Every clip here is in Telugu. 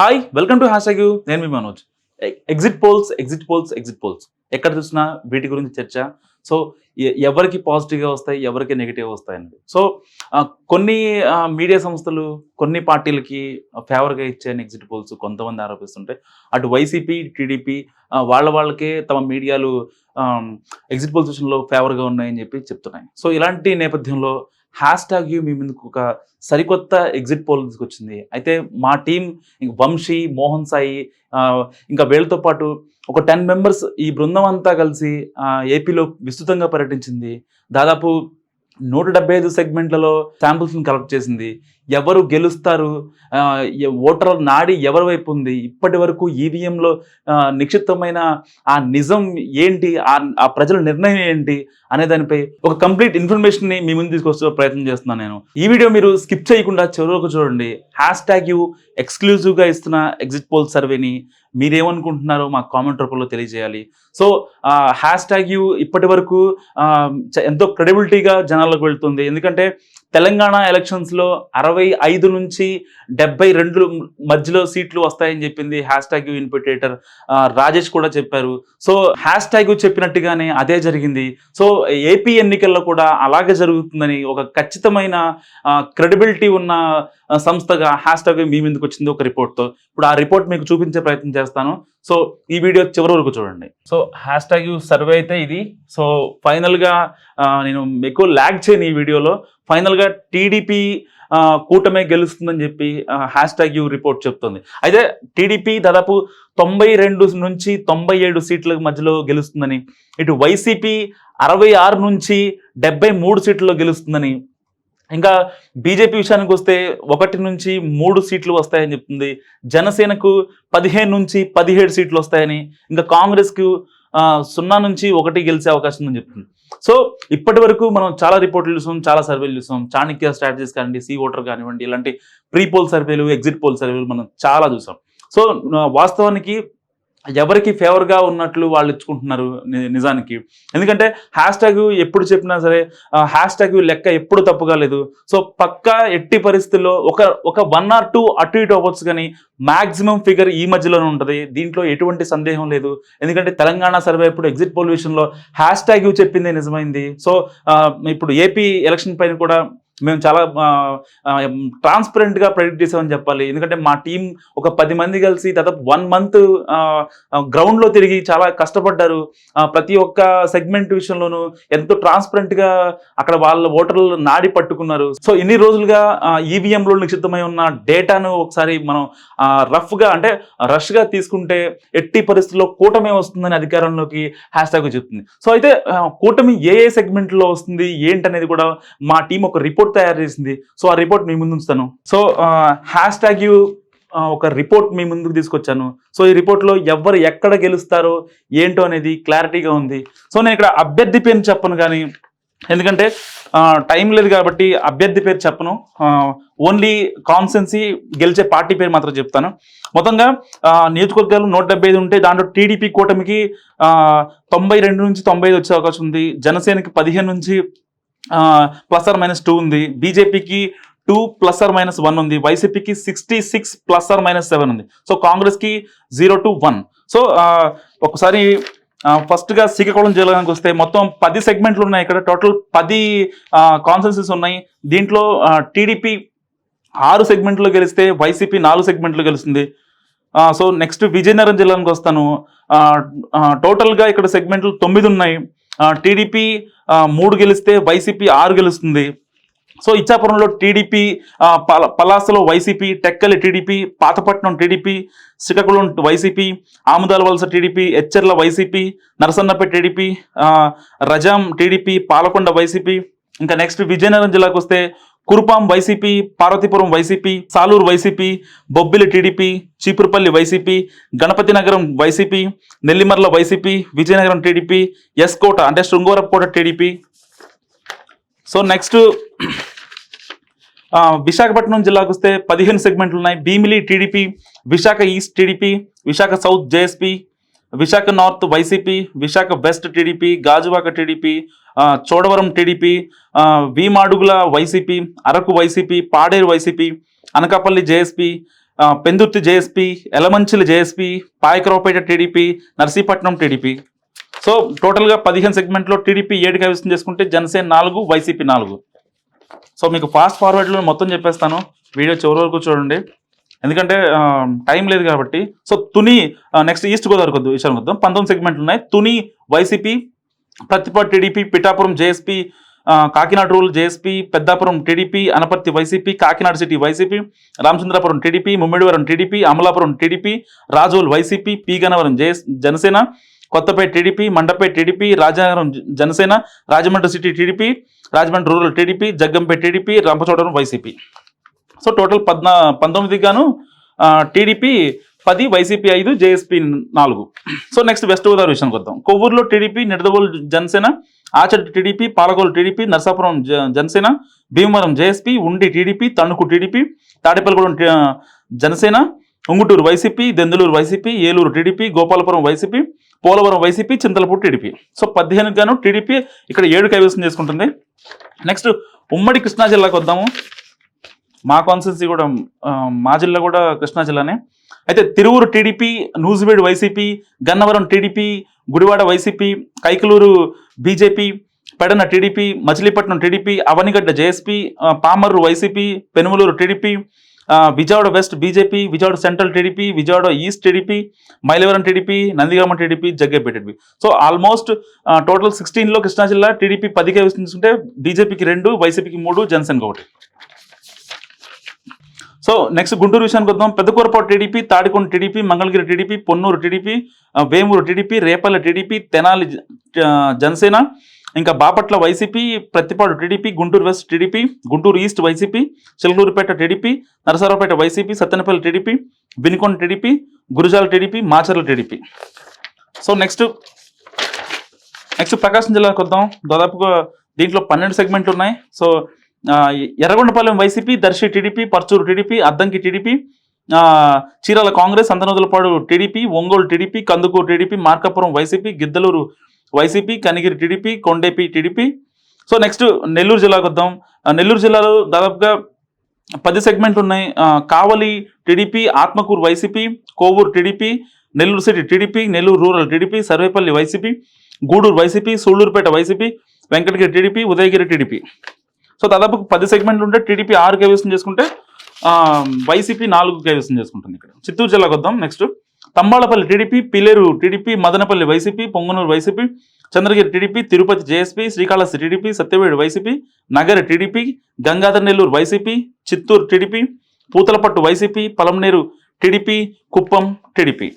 హాయ్ వెల్కమ్ టు హ్యాష్ నేను మీ Manoj. Exit polls exit polls exit polls ఎక్కడ చూసినా వీటి గురించి చర్చ. సో ఎవరికి పాజిటివ్గా వస్తాయి ఎవరికి నెగిటివ్ వస్తాయండి. సో కొన్ని మీడియా సంస్థలు కొన్ని పార్టీలకి ఫేవర్గా ఇచ్చాయని ఎగ్జిట్ పోల్స్ కొంతమంది ఆరోపిస్తుంటే అటు వైసీపీ టీడీపీ వాళ్ళ వాళ్ళకే తమ మీడియాలు ఎగ్జిట్ పోల్స్ విషయంలో ఫేవర్గా ఉన్నాయని చెప్పి చెప్తున్నాయి. సో ఇలాంటి నేపథ్యంలో హ్యాష్ ట్యాగ్ యూ మీ ముందుకు ఒక సరికొత్త ఎగ్జిట్ పోల్ తీసుకొచ్చింది. అయితే మా టీం ఇంక వంశీ మోహన్ సాయి ఇంకా వీళ్ళతో పాటు ఒక టెన్ మెంబర్స్ ఈ బృందం అంతా కలిసి ఏపీలో విస్తృతంగా పర్యటించింది. దాదాపు నూట డెబ్బై ఐదు సెగ్మెంట్లలో శాంపుల్స్ని కలెక్ట్ చేసింది. ఎవరు గెలుస్తారు? ఓటర్ ఓటర్ల నాడి ఎవరి వైపు ఉంది? ఇప్పటి వరకు ఈవీఎంలో నిక్షిప్తమైన ఆ నిజం ఏంటి? ఆ ప్రజల నిర్ణయం ఏంటి? అనే దానిపై ఒక కంప్లీట్ ఇన్ఫర్మేషన్ని మీ ముందు తీసుకొచ్చే ప్రయత్నం చేస్తున్నాను నేను. ఈ వీడియో మీరు స్కిప్ చేయకుండా చివరకు చూడండి. హ్యాష్ ట్యాగ్ యూ ఎక్స్క్లూజివ్గా ఇస్తున్న ఎగ్జిట్ పోల్ సర్వేని మీరేమనుకుంటున్నారో మాకు కామెంట్ రూపంలో తెలియజేయాలి. సో హ్యాష్ ట్యాగ్ యూ ఇప్పటి వరకు ఎంతో క్రెడిబిలిటీగా జనాలకు వెళ్తుంది. ఎందుకంటే తెలంగాణ ఎలక్షన్స్లో అరవై ఐదు నుంచి డెబ్బై రెండు మధ్యలో సీట్లు వస్తాయని చెప్పింది హ్యాష్ ట్యాగ్ ఇన్పిటేటర్ రాజేష్ కూడా చెప్పారు. సో హ్యాష్ ట్యాగ్ చెప్పినట్టుగానే అదే జరిగింది. సో ఏపీ ఎన్నికల్లో కూడా అలాగే జరుగుతుందని ఒక ఖచ్చితమైన క్రెడిబిలిటీ ఉన్న సంస్థగా హ్యాష్ ట్యాగ్ మీ ముందుకు వచ్చింది ఒక రిపోర్ట్తో. ఇప్పుడు ఆ రిపోర్ట్ మీకు చూపించే ప్రయత్నం చేస్తాను. సో ఈ వీడియో చివరి వరకు చూడండి. సో హ్యాష్ ట్యాగ్ సర్వే అయితే ఇది. సో ఫైనల్గా నేను ఎక్కువ ల్యాగ్ చేయను ఈ వీడియోలో. ఫైనల్గా టీడీపీ కూటమే గెలుస్తుందని చెప్పి హ్యాష్ ట్యాగ్ యూ రిపోర్ట్ చెప్తుంది. అయితే టీడీపీ దాదాపు తొంభై రెండు నుంచి తొంభై ఏడు సీట్ల మధ్యలో గెలుస్తుందని ఇటు వైసీపీ అరవై ఆరు నుంచి డెబ్బై మూడు సీట్లలో గెలుస్తుందని. ఇంకా బీజేపీ విషయానికి వస్తే ఒకటి నుంచి మూడు సీట్లు వస్తాయని చెప్తుంది. జనసేనకు పదిహేను నుంచి పదిహేడు సీట్లు వస్తాయని. ఇంకా కాంగ్రెస్కు సున్నా నుంచి ఒకటి గెలిచే అవకాశం ఉందని చెప్తుంది. సో ఇప్పటి వరకు మనం చాలా రిపోర్ట్లు చూసాం చాలా సర్వేలు చూసాం. చాణక్య స్ట్రాటజీస్ కానివ్వండి సి ఓటర్ కానివ్వండి ఇలాంటి ప్రీ పోల్ సర్వేలు ఎగ్జిట్ పోల్ సర్వేలు మనం చాలా చూసాం. సో వాస్తవానికి ఎవరికి ఫేవర్గా ఉన్నట్లు వాళ్ళు ఇచ్చుకుంటున్నారు ని- నిజానికి. ఎందుకంటే హ్యాష్ ట్యాగ్ ఎప్పుడు చెప్పినా సరే హ్యాష్ ట్యాగ్ లెక్క ఎప్పుడు తప్పుగా లేదు. సో పక్కా ఎట్టి పరిస్థితుల్లో ఒక ఒక వన్ ఆర్ టూ అటు ఇటు అవ్వచ్చు కానీ మ్యాక్సిమం ఫిగర్ ఈ మధ్యలోనే ఉంటుంది. దీంట్లో ఎటువంటి సందేహం లేదు. ఎందుకంటే తెలంగాణ సర్వే ఇప్పుడు ఎగ్జిట్ పోల్ విషయంలో హ్యాష్ ట్యాగ్ చెప్పిందే నిజమైంది. సో ఇప్పుడు ఏపీ ఎలక్షన్ పైన కూడా మేము చాలా ట్రాన్స్పరెంట్గా ప్రెడిక్ట్ చేసామని చెప్పాలి. ఎందుకంటే మా టీం ఒక పది మంది కలిసి దాదాపు వన్ మంత్ గ్రౌండ్లో తిరిగి చాలా కష్టపడ్డారు. ప్రతి ఒక్క సెగ్మెంట్ విషయంలోనూ ఎంతో ట్రాన్స్పరెంట్గా అక్కడ వాళ్ళ ఓటర్లు నాడి పట్టుకున్నారు. సో ఇన్ని రోజులుగా ఈవీఎం లో నిక్షిప్తమై ఉన్న డేటాను ఒకసారి మనం రఫ్గా అంటే రష్గా తీసుకుంటే ఎట్టి పరిస్థితుల్లో కూటమి వస్తుందని అధికారంలోకి హ్యాష్ ట్యాగ్ చెప్తుంది సో అయితే కూటమి ఏ ఏ సెగ్మెంట్లో వస్తుంది ఏంటనేది కూడా మా టీం ఒక రిపోర్ట్ తయారు చేసింది. సో ఆ రిపోర్ట్ మీ ముందు ఉంచుతాను. సో హ్యాష్ ట్యాగ్ యూ ఒక రిపోర్ట్ మీ ముందుకు తీసుకొచ్చాను. సో ఈ రిపోర్ట్లో ఎవరు ఎక్కడ గెలుస్తారో ఏంటో అనేది క్లారిటీగా ఉంది. సో నేను ఇక్కడ అభ్యర్థి పేరు చెప్పను కానీ ఎందుకంటే టైం లేదు కాబట్టి అభ్యర్థి పేరు చెప్పను. ఓన్లీ కాన్సెన్సీ గెలిచే పార్టీ పేరు మాత్రం చెప్తాను. మొత్తంగా నియోజకవర్గాలు నూట డెబ్బై ఐదు ఉంటే దాంట్లో టీడీపీ కూటమికి తొంభై రెండు నుంచి తొంభై ఐదు వచ్చే అవకాశం ఉంది. జనసేనకి పదిహేను నుంచి ప్లస్ ఆర్ మైనస్ టూ ఉంది. బీజేపీకి two plus or minus one ఉంది. వైసీపీకి sixty six plus or minus seven ఉంది. సో కాంగ్రెస్కి జీరో టు వన్ సో ఒకసారి ఫస్ట్గా శ్రీకాకుళం జిల్లాకి వస్తే మొత్తం పది సెగ్మెంట్లు ఉన్నాయి ఇక్కడ. టోటల్ పది కాన్సెన్సెస్ ఉన్నాయి. దీంట్లో టీడీపీ ఆరు సెగ్మెంట్లో గెలిస్తే వైసీపీ నాలుగు సెగ్మెంట్లు గెలుస్తుంది. సో నెక్స్ట్ విజయనగరం జిల్లానికి వస్తాను. టోటల్గా ఇక్కడ సెగ్మెంట్లు తొమ్మిది ఉన్నాయి. టీడీపీ మూడు గెలిస్తే వైసీపీ ఆరు గెలుస్తుంది. సో ఇచ్చాపురంలో టీడీపీ పల పలాసలో YCP Tekkali TDP Pathapatnam TDP Srikakulam YCP Amudala Valasa TDP Etcherla YCP Narasannapeta TDP Rajam TDP Palakonda YCP ఇంకా నెక్స్ట్ విజయనగరం జిల్లాకు వస్తే Kurupam YCP Parvathipuram YCP Saluru YCP Bobbili TDP Cheepurupalli YCP Ganapathi Nagaram YCP Nellimarla YCP Vizianagaram TDP S Kota అంటే శృంగవరపుకోట టీడీపీ. సో నెక్స్ట్ ఆ, విశాఖపట్నం జిల్లాకు వస్తే పదిహేను సెగ్మెంట్లు ఉన్నాయి. Bheemili TDP Visakha east TDP Visakha south JSP Visakha north YCP Visakha west TDP Gajuwaka TDP Chodavaram TDP Vimadugula YCP Araku YCP Paderu YCP Anakapalli JSP Pendurthi JSP Elamanchili JSP Payakaraopeta TDP Narsipatnam TDP. So టోటల్గా పదిహేను సెగ్మెంట్లో టీడీపీ ఏడు కైవసం చేసుకుంటే జనసేన నాలుగు వైసీపీ నాలుగు. సో మీకు ఫాస్ట్ ఫార్వర్డ్లో మొత్తం చెప్పేస్తాను. వీడియో చివరి వరకు చూడండి. ఎందుకంటే టైం లేదు కాబట్టి. So Tuni next east Godavari కొద్ది ఈశాన్ వద్దాం పంతొమ్మిది సెగ్మెంట్లు ఉన్నాయి. Tuni YCP Prathipadu TDP Pithapuram JSP Kakinada rural JSP Peddapuram TDP Anaparthi YCP Kakinada city YCP Ramachandrapuram TDP Mummidivaram TDP Amalapuram TDP Razole YCP Pigannavaram JS Janasena Kothapeta TDP Mandapeta TDP Rajanagaram Janasena Rajahmundry city TDP Rajahmundry rural TDP Jaggampeta TDP Rampachodavaram YCP. So total పద్నా పంతొమ్మిదికి గాను టీడీపీ పది వైసీపీ ఐదు జేఎస్పీ నాలుగు. సో నెక్స్ట్ వెస్ట్ గోదావరి విషయానికి వద్దాం. కొవ్వూరులో TDP Nidadavolu Janasena Achanta TDP Palakollu TDP Narsapuram Janasena Bhimavaram JSP Undi TDP Tanuku TDP Tadepalligudem Janasena Ungutur YCP Denduluru YCP Eluru TDP Gopalapuram YCP Polavaram YCP Chintalapudi TDP. So పదిహేను గాను టీడీపీ ఇక్కడ ఏడు కైవసం చేసుకుంటుంది. నెక్స్ట్ ఉమ్మడి కృష్ణా జిల్లాకు వద్దాము. మా కాన్స్టిట్యున్సీ కూడా మా జిల్లా కూడా కృష్ణా జిల్లానే. అయితే Tiruvuru TDP Nuzvid YCP Gannavaram TDP Gudivada YCP Kaikaluru BJP Pedana TDP Machilipatnam TDP Avanigadda JSP Pamarru YCP Penamaluru TDP Vijayawada west BJP Vijayawada central TDP Vijayawada east TDP Mylavaram TDP Nandigama TDP Jaggayyapeta TDP. So almost total సిక్స్టీన్లో కృష్ణా జిల్లా టీడీపీ పదికే విస్తుంటే బీజేపీకి రెండు వైసీపీకి మూడు జనసేనకి ఒకటి. సో నెక్స్ట్ గుంటూరు విషయానికి వద్దాం. Pedakurapadu TDP Tadikonda TDP Mangalagiri TDP Ponnur TDP Vemuru TDP Repalle TDP Tenali Janasena ఇంకా Bapatla YCP Prathipadu TDP Guntur west TDP Guntur east YCP Chilakaluripet TDP Narasaraopet YCP Sattenapalle TDP Vinukonda TDP Gurazala TDP Macherla TDP. So next next Prakasam జిల్లాకు వద్దాం. దాదాపుగా దీంట్లో పన్నెండు సెగ్మెంట్లు ఉన్నాయి. So Yerragondapalem YCP Darsi TDP Parchur TDP Addanki TDP Chirala Congress Santhanuthalapadu TDP Ongole TDP Kandukur TDP Markapuram YCP Giddalur YCP Kanigiri TDP Kondapi TDP. So next Nellore జిల్లాకు వద్దాం. నెల్లూరు జిల్లాలో దాదాపుగా పది సెగ్మెంట్లు ఉన్నాయి. Kavali TDP Atmakur YCP Kovur TDP Nellore city TDP Nellore rural TDP Sarvepalli YCP Gudur YCP Sullurpeta YCP Venkatagiri TDP Udayagiri TDP. So దాదాపు పది సెగ్మెంట్లు ఉంటే టీడీపీ ఆరు కైవసం చేసుకుంటే వైసీపీ నాలుగు కైవసం చేసుకుంటుంది ఇక్కడ. చిత్తూరు జిల్లాకు వద్దాం next Thamballapalle TDP Pileru TDP Madanapalle YCP Punganur YCP Chandragiri TDP Tirupati JSP Srikalahasti TDP Satyavedu YCP Nagari TDP Gangadhara Nellore YCP Chittoor TDP Puthalapattu YCP Palamaner TDP Kuppam TDP.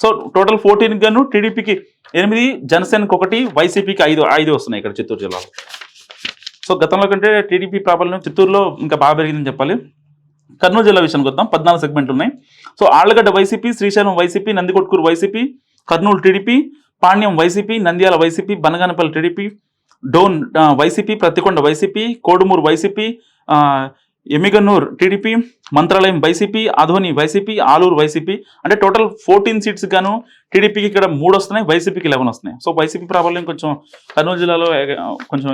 So total fourteen గాను టీడీపీకి ఎనిమిది జనసేనకి ఒకటి వైసీపీకి ఐదు ఐదు వస్తున్నాయి ఇక్కడ చిత్తూరు జిల్లాలో. సో గతంలో కంటే టీడీపీ ప్రాబల్యం చిత్తూరులో ఇంకా బాగా పెరిగిందని చెప్పాలి. కర్నూలు జిల్లా విషయానికి వద్దాం. పద్నాలుగు సెగ్మెంట్లు ఉన్నాయి. So Allagadda YCP Srisailam YCP Nandikotkur YCP Kurnool TDP Panyam YCP Nandyal YCP Banaganapalle TDP Dhone YCP Pattikonda YCP Kodumur YCP ఆ, Yemmiganur TDP Mantralayam YCP Adoni YCP Alur YCP అంటే టోటల్ ఫోర్టీన్ సీట్స్ గాను టీడీపీకి ఇక్కడ మూడు వస్తున్నాయి వైసీపీకి లెవెన్ వస్తున్నాయి. సో వైసీపీ ప్రాబల్యం కొంచెం కర్నూలు జిల్లాలో కొంచెం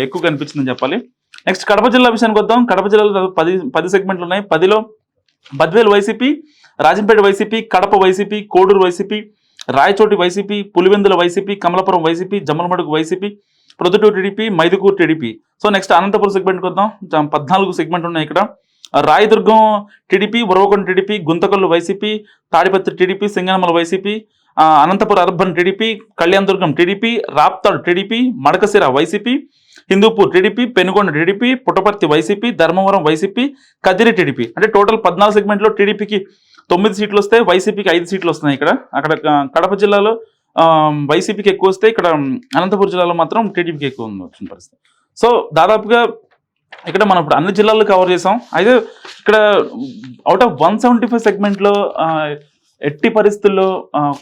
ఎక్కువ కనిపించిందని చెప్పాలి. నెక్స్ట్ కడప జిల్లా విషయానికి వద్దాం. కడప జిల్లాలో పది పది సెగ్మెంట్లు ఉన్నాయి. పదిలో Badvel YCP Rajampet YCP Kadapa YCP Kodur YCP Rayachoti YCP Pulivendula YCP Kamalapuram YCP Jammalamadugu YCP Proddatur TDP Mydukur TDP. So next Anantapur సెగ్మెంట్కి వద్దాం. పద్నాలుగు సెగ్మెంట్ ఉన్నాయి ఇక్కడ. Rayadurg TDP Uravakonda TDP Guntakal YCP Tadipatri TDP Singanamala YCP Anantapur urban TDP Kalyandurg TDP Raptadu TDP Madakasira YCP Hindupur TDP Penukonda TDP Puttaparthi YCP Dharmavaram YCP Kadiri TDP. అంటే టోటల్ పద్నాలుగు సెగ్మెంట్లో టీడీపీకి తొమ్మిది సీట్లు వస్తాయి వైసీపీకి ఐదు సీట్లు వస్తున్నాయి ఇక్కడ. అక్కడ కడప జిల్లాలో వైసీపీకి ఎక్కువ వస్తే ఇక్కడ అనంతపురం జిల్లాలో మాత్రం టీడీపీకి ఎక్కువ ఉంది వచ్చిన పరిస్థితి. సో దాదాపుగా ఇక్కడ మనం ఇప్పుడు అన్ని జిల్లాలు కవర్ చేసాం. అయితే ఇక్కడ out of one seventy five సెగ్మెంట్లో ఎట్టి పరిస్థితుల్లో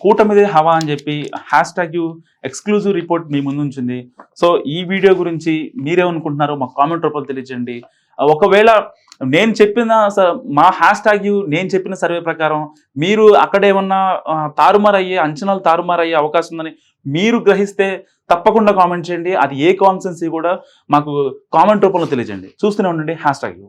కూటమిదే హవా అని చెప్పి hash tag U exclusive report మీ ముందు ఉంచింది. సో ఈ వీడియో గురించి మీరేమనుకుంటున్నారో మాకు కామెంట్ రూపంలో తెలియజేయండి. ఒకవేళ నేను చెప్పిన స- మా హ్యాష్ ట్యాగ్ నేను చెప్పిన సర్వే ప్రకారం మీరు అక్కడ ఏమన్నా తారుమారయ్యే అంచనాలు తారుమారయ్యే అవకాశం ఉందని మీరు గ్రహిస్తే తప్పకుండా కామెంట్ చేయండి. అది ఏ కాన్సెన్సీ కూడా మాకు కామెంట్ రూపంలో తెలియజేయండి. చూస్తూనే ఉండండి. Hash tag